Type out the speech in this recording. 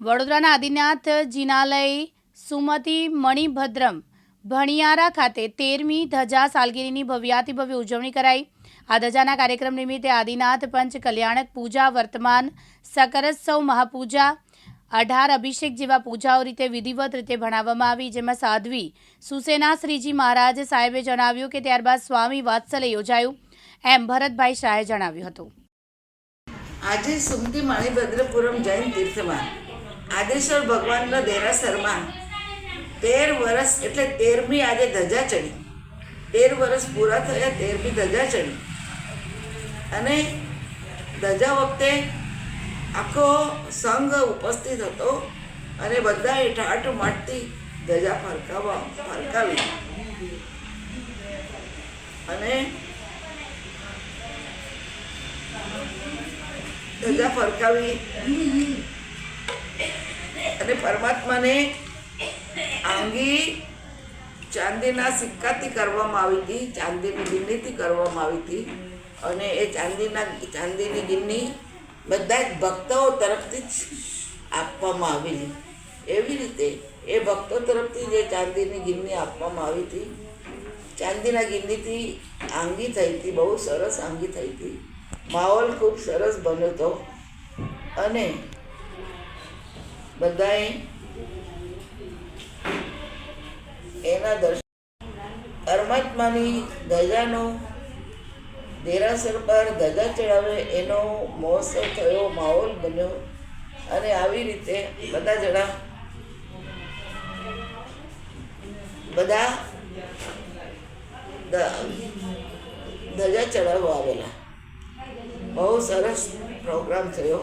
વડોદરાના આદિનાથ જિનાલય સુમતિ મણિભદ્રમ, ભણિયારા ખાતે તેરમી ધજા સાલગીરીની ભવ્યાતિભવ્ય ઉજવણી કરાઈ. આ ધજાના કાર્યક્રમ નિમિત્તે આદિનાથ પંચ કલ્યાણક પૂજા, વર્તમાન સકરત્સવ મહાપૂજા, અઢાર અભિષેક જેવા પૂજાઓ રીતે વિધિવત રીતે ભણાવવામાં આવી, જેમાં સાધ્વી સુસેના શ્રીજી મહારાજ સાહેબે જણાવ્યું કે ત્યારબાદ સ્વામી વાત્સલ્ય યોજાયું. એમ ભરતભાઈ શાહે જણાવ્યું હતું. આજે સુમતી માણીભદ્રપુરમ જૈન તીર્થમાં આદેશ્વર ભગવાનના દેરાસરમાં તેર વર્ષ એટલે તેરમી આજે ધજા ચડી. તેર વર્ષ પૂરા થયા, તેરમી ધજા ચડી. અને ધજા વખતે આખો સંઘ ઉપસ્થિત હતો અને બધાએ ઠાઠ માટતી ધજા ફરકાવવા, ફરકાવી. અને ધજા ફરકાવી. અને પરમાત્માને આંગી ચાંદીના સિક્કાથી કરવામાં આવી હતી, ચાંદીની ગિન્નીથી કરવામાં આવી હતી અને એ ચાંદીના, ચાંદીની ગિન્ની બધા જ ભક્તો તરફથી જ આપવામાં આવેલી. એવી રીતે એ ભક્તો તરફથી જે ચાંદીની ગિન્ની આપવામાં આવી હતી, ચાંદીના ગિન્નીથી આંગી થઈ હતી, બહુ સરસ આંગી થઈ હતી. માહોલ ખૂબ સરસ બન્યો હતો. અને બધાએ એના દર્શન. પરમાત્માની ધજાનો દેરાસર પર ધજા ચડાવે એનો મહોત્સવ થયો, માહોલ બન્યો અને આવી રીતે બધા જણા બધા ધજા ચડાવવા આવેલા. બહુ સરસ પ્રોગ્રામ થયો.